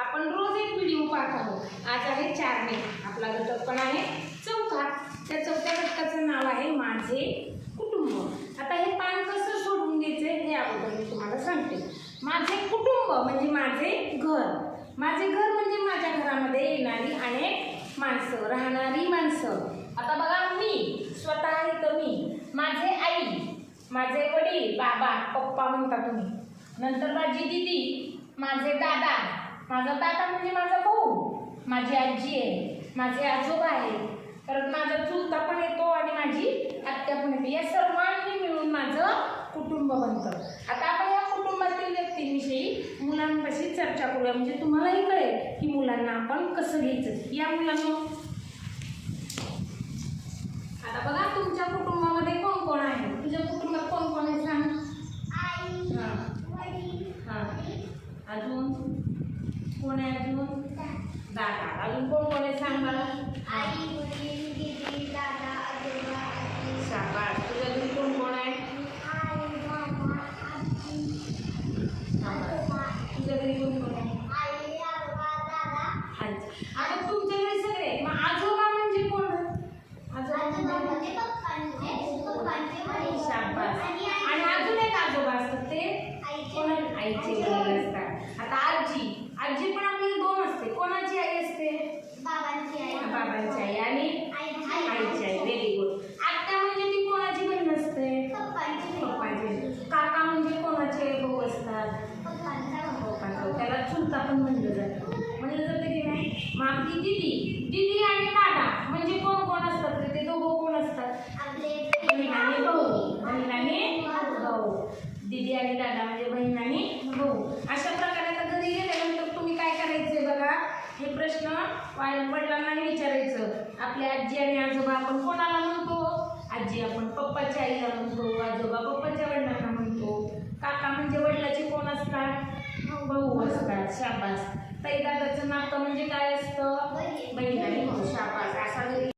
आपण रोज एक व्हिडिओ पाहत आहोत. आज आहे चार मे आपला घटक पण आहे चौथा. त्या चौथ्या घटकाचं नाव आहे माझे कुटुंब. आता हे पान कसं सोडून घ्यायचे हे अगोदर मी तुम्हाला सांगते. माझे कुटुंब म्हणजे माझे घर. माझे घर म्हणजे माझ्या घरामध्ये येणारी अनेक माणसं राहणारी माणसं. आता बघा मी स्वतः तर मी. माझे आई माझे वडील बाबा पप्पा म्हणता तुम्ही. नंतर माझी दिदी माझा दादा म्हणजे माझा भाऊ. माझी आजी आहे. माझे आजोबा आहे. परत माझा चुलता पण येतो आणि माझी आत्या पण येते. या सर्वांनी मिळून माझं कुटुंब बनतं. आता आपण या कुटुंबातील व्यक्तींविषयी मुलांपाशी चर्चा करूया. म्हणजे तुम्हालाही कळेल की मुलांना आपण कसं घ्यायचं. या मुलांना. आता बघा तुमच्या कुटुंबामध्ये कोण कोण आहे? तुझ्या कुटुंबात कोण कोण आहे? सांग. हां. हां. अजून? कोण आहे अजून दादा अजून कोण कोण आहे सांग मला? शाबास तुझ्या घरी कोण कोण आहे शाबास. तुझ्या घरी कोण कोण आहे आजी. आता तुमच्या घरी सगळे आहेत. मग आजोबा म्हणजे कोण आजोबा म्हणजे शाबास आणि अजून एक आजोबा असतात ते कोण आईचे वडील असतात आता आजी आजी पण आपल्याला दोन असते कोणाची आई असते बाबांची आई आणि आईची आई. व्हेरी गुड आत्या म्हणजे ती कोणाची बहीण असते पप्पाची काका म्हणजे कोणाचे भाऊ असतात? पप्पाचं त्याला चुलता पण म्हणलं जातं. म्हणलं जातं की नाही? मग आपली दिदी. दिदी आणि दादा म्हणजे कोण कोण असतात ते? दोघं कोण असतात? बहीण आणि भाऊ. बहीण आणि भाऊ. दिदी आणि दादा म्हणजे बहीण आणि भाऊ अशा प्रकारे आता घरी गेल्यानंतर तुम्ही काय करायचंय बघा हे प्रश्न वडिलांनाही विचारायचं. आपल्या आजी आणि आजोबा आपण कोणाला म्हणतो? आजी आपण पप्पाच्या आईला म्हणतो आजोबा पप्पाच्या वडिलांना म्हणतो. काका म्हणजे वडिलाचे कोण असतात? भाऊ असतात. शाबास. ताई दादाचं नातं म्हणजे काय असतं? बहीण आणि भाऊ. शाबास.